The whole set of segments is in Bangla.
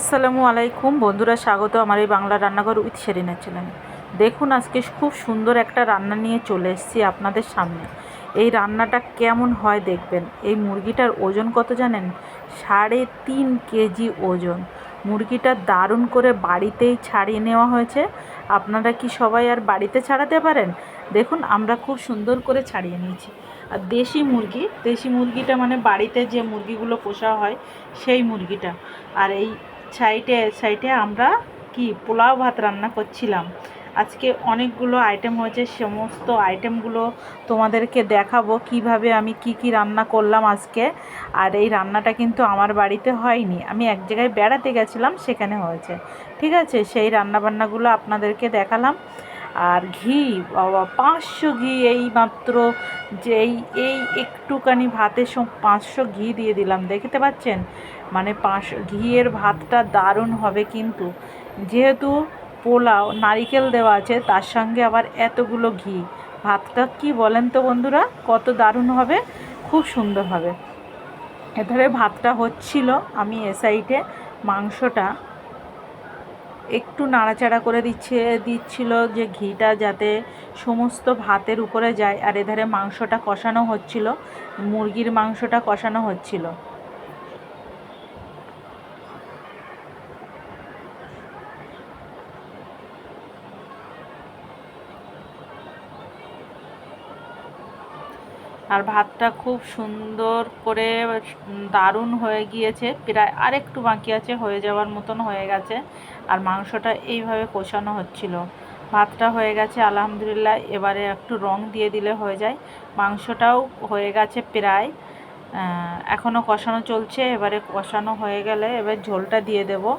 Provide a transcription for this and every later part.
আসসালামু আলাইকুম। বন্ধুরা, স্বাগত আমার এই বাংলা রান্নাঘর উইথ শেরিনের চ্যানেলে। দেখুন, আজকে খুব সুন্দর একটা রান্না নিয়ে চলে এসেছি আপনাদের সামনে। এই রান্নাটা কেমন হয় দেখবেন? এই মুরগিটার ওজন কত জানেন? সাড়ে তিন কেজি ওজন। মুরগিটা দারুণ করে বাড়িতেই ছাড়িয়ে নেওয়া হয়েছে। আপনারা কি সবাই আর বাড়িতে ছাড়াতে পারেন? দেখুন, আমরা খুব সুন্দর করে ছাড়িয়ে নিয়েছি। আর দেশি মুরগি, দেশি মুরগিটা মানে বাড়িতে যে মুরগিগুলো পোষা হয়, সেই মুরগিটা। আর এই সাইডে সাইডে আমরা কি পোলাও ভাত রান্না করছিলাম। আজকে অনেকগুলো আইটেম হয়েছে, সমস্ত আইটেমগুলো তোমাদেরকে দেখাবো, কীভাবে আমি কি কি রান্না করলাম আজকে। আর এই রান্নাটা কিন্তু আমার বাড়িতে হয়নি, আমি এক জায়গায় বেড়াতে গেছিলাম, সেখানে হয়েছে। ঠিক আছে, সেই রান্নাবান্নাগুলো আপনাদেরকে দেখালাম। আর ঘি, বাবা, পাঁচশো ঘি এই মাত্র যে এই একটুখানি ভাতের সব পাঁচশো ঘি দিয়ে দিলাম, দেখতে পাচ্ছেন? মানে পাঁচশো ঘিয়ের ভাতটা দারুণ হবে কিন্তু। যেহেতু পোলাও, নারিকেল দেওয়া আছে, তার সঙ্গে আবার এতগুলো ঘি। ভাতটা কি বলেন তো বন্ধুরা? কত দারুণ হবে, খুব সুন্দর হবে। এধারে ভাতটা হচ্ছিল আমি এ সাইডে মাংসটা একটু নাড়াচাড়া করে দিচ্ছে, দিচ্ছিল যে ঘিটা যাতে সমস্ত ভাতের উপরে যায়। আর এধারে মাংসটা কষানো হচ্ছিল, মুরগির মাংসটা কষানো হচ্ছিল। আর ভাতটা খুব সুন্দর করে দারুণ হয়ে গিয়েছে। প্রায় আরেকটু বাকি আছে, হয়ে যাওয়ার মতন হয়ে গেছে। আর মাংসটা এইভাবে কষানো হচ্ছিল। ভাতটা হয়ে গেছে, আলহামদুলিল্লাহ। এবারে একটু রং দিয়ে দিলে হয়ে যায়। মাংসটাও হয়ে গেছে প্রায়। এখনও কষানো চলছে। এবারে কষানো হয়ে গেলে এবার ঝোলটা দিয়ে দেবো।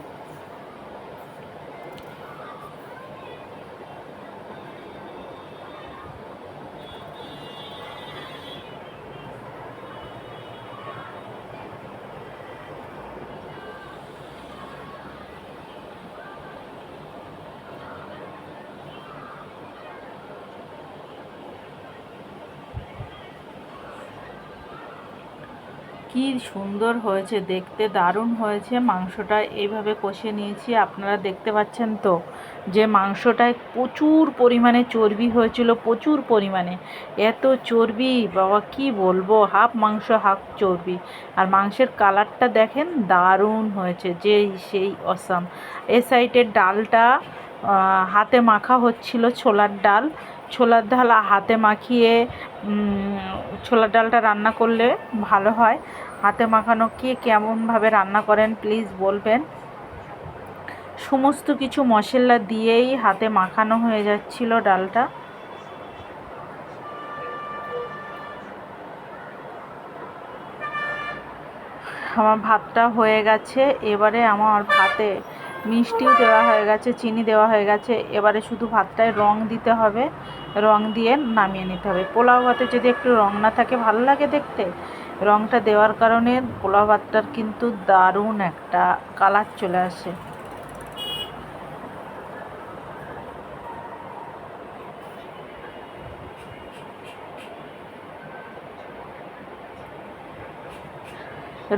কি সুন্দর হয়েছে, দেখতে দারুণ হয়েছে। মাংসটা এইভাবে কষে নিয়েছি, আপনারা দেখতে পাচ্ছেন তো যে মাংসটায় প্রচুর পরিমাণে চর্বি হয়েছিল, প্রচুর পরিমাণে। এত চর্বি, বাবা কি বলব, হাফ মাংস, হাফ চর্বি। আর মাংসের কালারটা দেখেন, দারুণ হয়েছে যে সেই অসাম। এ সাইডের ডালটা হাতে মাখা হচ্ছিল ছোলার ডাল ছোলার ডাল হাতে মাখিয়ে ছোলার ডালটা রান্না করলে ভালো হয়। হাতে মাখানো কে কেমনভাবে রান্না করেন প্লিজ বলবেন। সমস্ত কিছু মশলা দিয়েই হাতে মাখানো হয়ে যাচ্ছিল ডালটা। আমার ভাতটা হয়ে গেছে, এবারে আমার ভাতে মিষ্টিও দেওয়া হয়ে গেছে, চিনি দেওয়া হয়ে গেছে। এবারে শুধু ভাতটায় রং দিতে হবে। রং দিয়ে নামিয়ে নিতে হবে। পোলাও ভাতে যদি একটু রং না থাকে, ভালো লাগে দেখতে। রংটা দেওয়ার কারণে পোলাও ভাতটার কিন্তু দারুণ একটা কালার চলে আসে।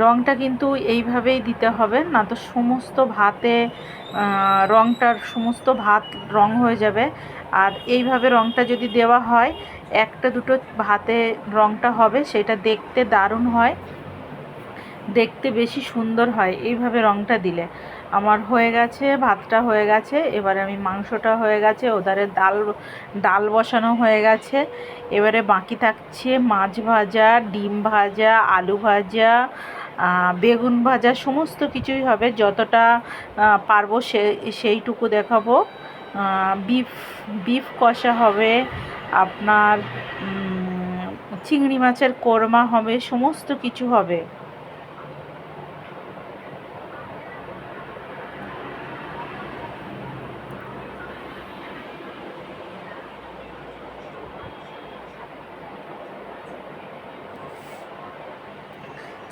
রঙটা কিন্তু এইভাবেই দিতে হবে, না তো সমস্ত ভাতে রঙটার সমস্ত ভাত রং হয়ে যাবে। আর এইভাবে রঙটা যদি দেওয়া হয়, একটা দুটো ভাতে রঙটা হবে, সেটা দেখতে দারুণ হয়, দেখতে বেশি সুন্দর হয়। এইভাবে রঙটা দিলে আমার হয়ে গেছে, ভাতটা হয়ে গেছে, এবারে আমি মাংসটা হয়ে গেছে, ওধারে ডাল ডাল বসানো হয়ে গেছে। এবারে বাকি থাকছে মাছ ভাজা, ডিম ভাজা, আলু ভাজা বেগুন ভাজা সমস্ত কিছুই হবে, যতটা পারব সে, সেইটুকু দেখাবো। বিফ বিফ কষা হবে, আপনার চিংড়ি মাছের কোরমা হবে, সমস্ত কিছু হবে।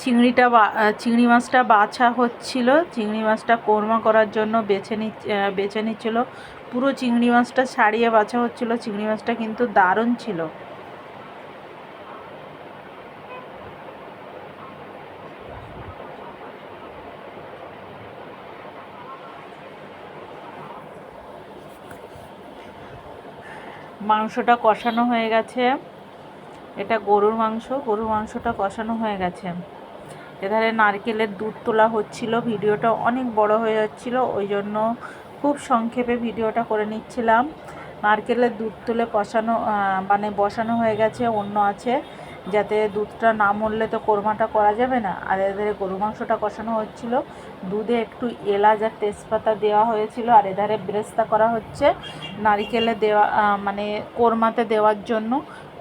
চিংড়িটা চিংড়ি মাছটা বাছা হচ্ছিল। চিংড়ি মাছটা কোরমা করার জন্য বেছে নি বেছে নিচ্ছিল। পুরো চিংড়ি মাছটা ছাড়িয়ে বাছা হচ্ছিল। চিংড়ি মাছটা কিন্তু দারুণ ছিল। মাংসটা কষানো হয়ে গেছে। এটা গরুর মাংস। গরুর মাংসটা কষানো হয়ে গেছে। এধারে নারকেলের দুধ তোলা হচ্ছিল, ভিডিওটা অনেক বড় হয়ে যাচ্ছিল, ওই জন্য খুব সংক্ষেপে ভিডিওটা করে নিচ্ছিলাম। নারকেলের দুধ তুলে কষানো মানে বসানো হয়ে গেছে, অন্য আছে। যাতে দুধটা না মরলে তো কোরমাটা করা যাবে না। আর এধারে গরু মাংসটা কষানো হচ্ছিল। দুধে একটু এলাচ আর তেজপাতা দেওয়া হয়েছিল, আর এধারে ব্রেস্তা করা হচ্ছে নারিকেলে দেওয়া মানে কোরমাতে দেওয়ার জন্য।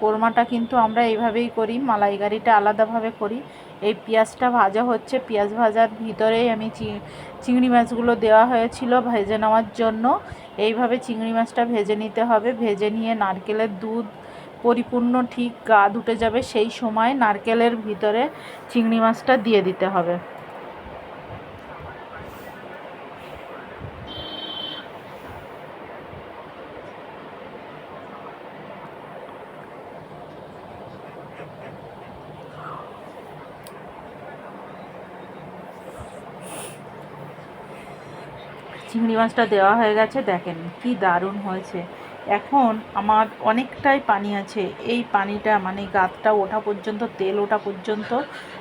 কোরমাটা কিন্তু আমরা এইভাবেই করি, মালাইকারিটা আলাদাভাবে করি। এই পেঁয়াজটা ভাজা হচ্ছে। পেঁয়াজ ভাজার ভিতরেই আমি চিংড়ি মাছগুলো দেওয়া হয়েছিল ভেজে নেওয়ার জন্য। এইভাবে চিংড়ি মাছটা ভেজে নিতে হবে। ভেজে নিয়ে নারকেলের দুধ পরিপূর্ণ ঠিক গা ধুটে যাবে। সেই সময় নারকেলের ভিতরে চিংড়ি মাছটা দিয়ে দিতে হবে। চিংড়ি মাছটা দেওয়া হয়ে গেছে। দেখেন কি দারুণ হয়েছে। এখন আমার অনেকটাই পানি আছে। এই পানিটা মানে গাতটা ওঠা পর্যন্ত, তেল ওঠা পর্যন্ত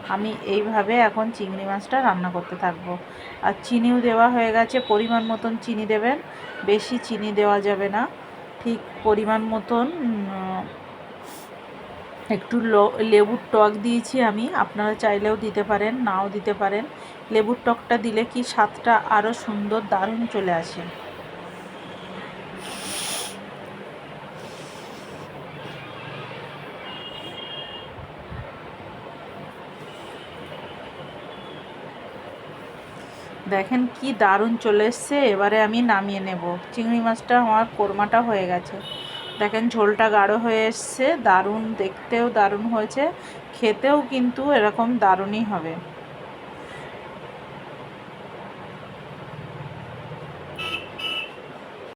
আমি এইভাবে এখন চিংড়ি মাছটা রান্না করতে থাকব। আর চিনিও দেওয়া হয়ে গেছে। পরিমাণ মতন চিনি দেবেন। বেশি চিনি দেওয়া যাবে না। ঠিক পরিমাণ মতন একটু লেবুর টক দিয়েছি আমি। আপনারা চাইলেও দিতে পারেন, নাও দিতে পারেন। লেবুর টকটা দিলে কি স্বাদটা আরও সুন্দর, দারুণ চলে আসে। দেখেন কি দারুণ চলে এসছে। এবারে আমি নামিয়ে নেব। চিংড়ি মাছটা, আমার কোরমাটা হয়ে গেছে। দেখেন ঝোলটা গাঢ় হয়ে এসছে দারুণ দেখতেও দারুণ হয়েছে খেতেও কিন্তু এরকম দারুণই হবে।